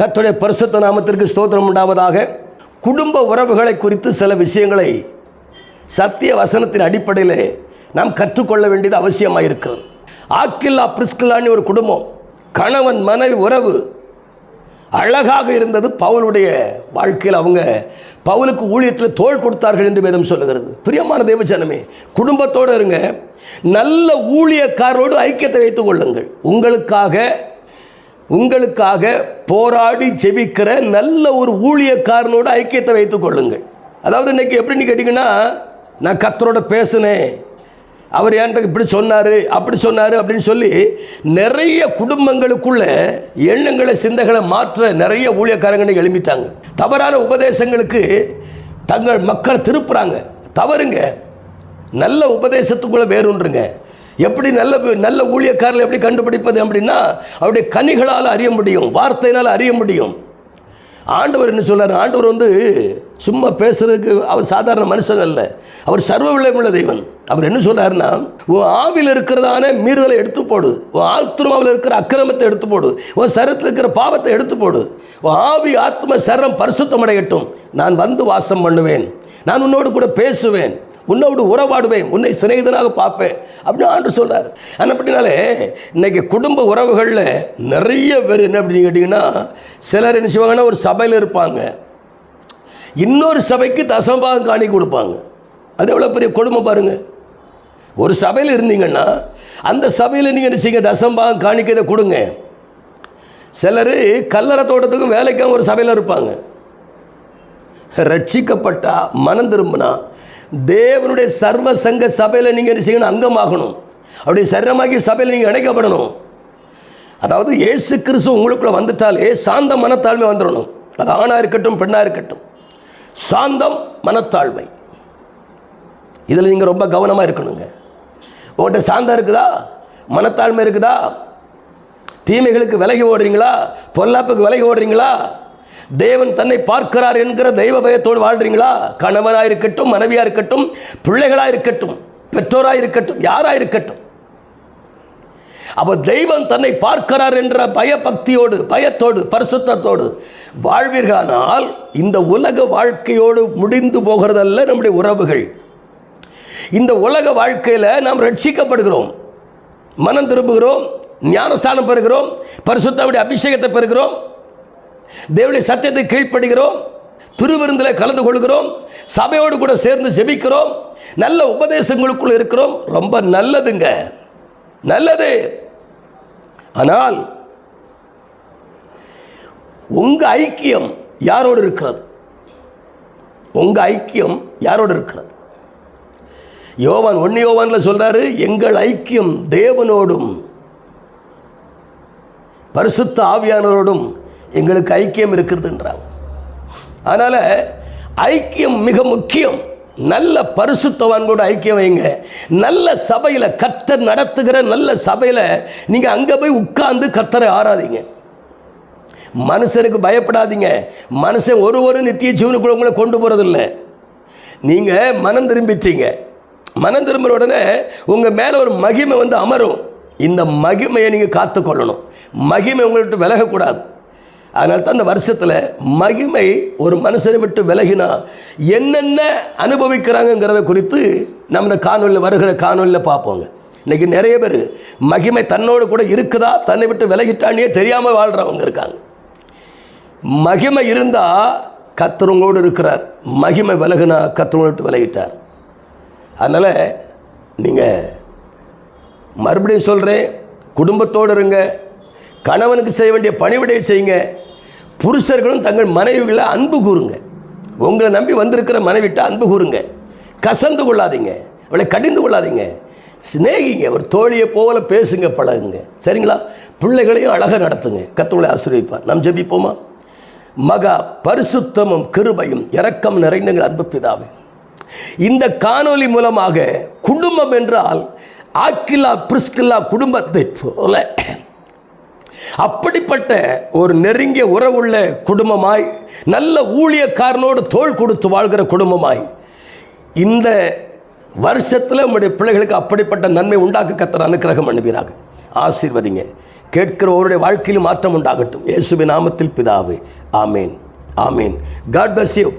கத்துடைய பரிசுத்த நாமத்திற்கு ஸ்தோத்திரம் உண்டாவதாக. குடும்ப உறவுகளை குறித்து சில விஷயங்களை சத்திய வசனத்தின் அடிப்படையில் நாம் கற்றுக்கொள்ள வேண்டியது அவசியமாக இருக்கிறது ஆக்கில்லா பிரிஸ்கில்லான்னு ஒரு குடும்பம் கணவன் மனைவி உறவு அழகாக இருந்தது பவுலுடைய வாழ்க்கையில். அவங்க பவுலுக்கு ஊழியத்தில் தோள் கொடுத்தார்கள் என்று வேதம் சொல்லுகிறது. பிரியமான தேவஜனமே குடும்பத்தோடு இருங்க. நல்ல ஊழியக்காரரோடு ஐக்கியத்தை வைத்துக் கொள்ளுங்கள். உங்களுக்காக உங்களுக்காக போராடி ஜெபிக்கிற நல்ல ஒரு ஊழியக்காரனோட ஐக்கியத்தை வைத்துக் கொள்ளுங்கள். அதாவது இன்னைக்கு எப்படின்னு கேட்டிங்கன்னா நான் கத்தரோட பேசினேன். அவர் என்கிட்ட இப்படி சொன்னார் அப்படி சொன்னார் அப்படின்னு சொல்லி நிறைய குடும்பங்களுக்குள்ள எண்ணங்களை சிந்தைகளை மாற்ற நிறைய ஊழியக்காரங்களை எழுப்பிட்டாங்க தவறான உபதேசங்களுக்கு தங்கள் மக்களை திருப்புறாங்க. தவறுங்க. நல்ல உபதேசத்துக்குள்ளே வேறுன்றுங்க எப்படி நல்ல நல்ல ஊழியக்காரர்கள் எப்படி கண்டுபிடிப்பது அப்படின்னா அவருடைய கனிகளால் அறிய முடியும் வார்த்தையினால் அறிய முடியும். ஆண்டவர் என்ன சொல்றாரு? ஆண்டவர் வந்து சும்மா பேசுறதுக்கு அவர் சாதாரண மனுஷன் அல்ல. அவர் சர்வ விளைவுள்ள தெய்வன் அவர் என்ன சொல்றாருன்னா உன் ஆவியில் இருக்கிறதான மீறுதலை எடுத்து போடு. உன் ஆத்மாவில் இருக்கிற அக்கிரமத்தை எடுத்து போடு. உன் சரத்தில் இருக்கிற பாவத்தை எடுத்து போடு. உன் ஆவி ஆத்ம சரம் பரிசுத்தம் அடையட்டும் நான் வந்து வாசம் பண்ணுவேன். நான் உன்னோடு கூட பேசுவேன். உன்னோடு உறவாடுவேன் உன்னை சிநேகிதனாக பார்ப்பேன் அப்படின்னு ஆண்டு சொல்றார். அப்படினாலே இன்னைக்கு குடும்ப உறவுகளில் நிறைய பேர் என்ன அப்படின்னு கேட்டிங்கன்னா சிலர் என்ன செய்வாங்கன்னா ஒரு சபையில் இருப்பாங்க. இன்னொரு சபைக்கு தசம்பாகம் காணி கொடுப்பாங்க. அது எவ்வளோ பெரிய கொடுமை பாருங்கள் ஒரு சபையில் இருந்தீங்கன்னா அந்த சபையில் நீங்கள் என்ன செய்யுங்க தசம்பாகம் காணிக்கதை கொடுங்க. சிலர் கல்லறை தோட்டத்துக்கும் வேலைக்கும் ஒரு சபையில் இருப்பாங்க. ரட்சிக்கப்பட்டா மனம் திரும்பினா தேவனுடைய சர்வ சங்க சபையில் நீங்கள் என்ன செய்யணும்? அங்கமாகணும். அவருடைய சரீரமாகி சபையில் நீங்கள் இணைக்கப்படணும். அதாவது இயேசு கிறிஸ்து உங்களுக்குள்ளே வந்துட்டாலே சாந்த மனத்தாழ்மை வந்துடணும். அது ஆணாக இருக்கட்டும் பெண்ணா இருக்கட்டும். சாந்தம் மனத்தாழ்மை. இதில் நீங்கள் ரொம்ப கவனமாக இருக்கணுங்க. உங்கள்கிட்ட சாந்தம் இருக்குதா? மனத்தாழ்மை இருக்குதா? தீமைகளுக்கு விலகி ஓடுறீங்களா? பொல்லாப்புக்கு விலகி ஓடுறீங்களா? தேவன் தன்னை பார்க்கிறார் என்கிற தெய்வ பயத்தோடு வாழ்றீங்களா? கணவனாக இருக்கட்டும் மனைவியாக இருக்கட்டும் பிள்ளைகளாக இருக்கட்டும் பெற்றோராக இருக்கட்டும் யாராக இருக்கட்டும். அப்போ தெய்வம் தன்னை பார்க்கிறார் என்ற பயபக்தியோடு பயத்தோடு பரிசுத்தத்தோடு வாழ்வீர்களானால் இந்த உலக வாழ்க்கையோடு முடிந்து போகிறதல்ல நம்முடைய உறவுகள். இந்த உலக வாழ்க்கையில் நாம் ரட்சிக்கப்படுகிறோம். மனம் திரும்புகிறோம் ஞானஸ்தானம் பெறுகிறோம் பரிசுத்தாவுடைய அபிஷேகத்தை பெறுகிறோம் தேவனுடைய சத்தியத்தை கீழ்ப்படுகிறோம். திருவிருந்தில் கலந்து கொள்கிறோம். சபையோடு கூட சேர்ந்து ஜெபிக்கிறோம். நல்ல உபதேசங்களுக்குள் இருக்கிறோம். ரொம்ப நல்லதுங்க. நல்லது. ஆனால் உங்க ஐக்கியம் யாரோடு இருக்கிறது? உங்க ஐக்கியம் யாரோடு இருக்கிறது? யோவான் ஒன்னு யோவான்ல சொல்றாரு எங்கள் ஐக்கியம் தேவனோடும் பரிசுத்த ஆவியானவரோடும் எங்களுக்கு ஐக்கியம் இருக்கிறதுன்றாங்க. அதனால் ஐக்கியம் மிக முக்கியம். நல்ல பரிசுத்தவான்களோட ஐக்கியம் வைங்க. நல்ல சபையில் கத்தர் நடத்துகிற நல்ல சபையில் நீங்கள் அங்கே போய் உட்கார்ந்து கத்தரை ஆராதிங்க. மனுஷனுக்கு பயப்படாதீங்க. மனுஷன் ஒரு ஒரு நித்திய ஜீவனுக்குள்ள உங்களை கொண்டு போகிறதில்ல நீங்கள் மனம் திரும்பிட்டீங்க. மனம் திரும்புற உடனே உங்கள் மேலே ஒரு மகிமை வந்து அமரும். இந்த மகிமையை நீங்கள் காத்துக்கொள்ளணும். மகிமை உங்கள்கிட்ட விலகக்கூடாது. அதனால தான் அந்த வருஷத்தில் மகிமை ஒரு மனுஷனை விட்டு விலகினா என்னென்ன அனுபவிக்கிறாங்கங்கிறத குறித்து நம்ம காணொலியில் வருகிற காணொலியில் பார்ப்போங்க. இன்னைக்கு நிறைய பேர் மகிமை தன்னோடு கூட இருக்குதா? தன்னை விட்டு விலகிட்டானே தெரியாமல் வாழ்கிறவங்க இருக்காங்க. மகிமை இருந்தால் கத்துறவங்களோடு இருக்கிறார். மகிமை விலகுனா கத்துறவங்க விட்டு விலகிட்டார். அதனால் நீங்கள் மறுபடியும் சொல்கிறேன் குடும்பத்தோடு இருங்க கணவனுக்கு செய்ய வேண்டிய பணிவிடையை செய்யுங்க. புருஷர்களும் தங்கள் மனைவிகளை அன்பு கூறுங்க. உங்களை நம்பி வந்திருக்கிற மனைவிட்ட அன்பு கூறுங்க. கசந்து கொள்ளாதீங்க. அவளை கடிந்து கொள்ளாதீங்க. சிநேகிங்க. ஒரு தோழியை போல பேசுங்க பழகுங்க. சரிங்களா? பிள்ளைகளையும் அழகாக நடத்துங்க. கத்தவங்களை ஆசீர்வதிப்பார். நாம் ஜெபிப்போமா? மகா பரிசுத்தமும் கிருபையும் இரக்கம் நிறைந்தங்கள் அன்பு பிதாவே. இந்த காணொலி மூலமாக குடும்பம் என்றால் ஆக்கிலா பிரிஸ்கில்லா குடும்பத்தை போல அப்படிப்பட்ட ஒரு நெருங்கிய உறவுள்ள குடும்பமாய் நல்ல ஊழியக்காரனோடு தோல் கொடுத்து வாழ்கிற குடும்பமாய் இந்த வருஷத்தில் உங்களுடைய பிள்ளைகளுக்கு அப்படிப்பட்ட நன்மை உண்டாக்க கத்தர் அனுக்கிரகம் அனுப்பினாங்க ஆசீர்வதிங்க. கேட்கிறவருடைய வாழ்க்கையில் மாற்றம் உண்டாகட்டும். இயேசுவின் நாமத்தில் பிதாவே. ஆமேன். ஆமேன். God bless you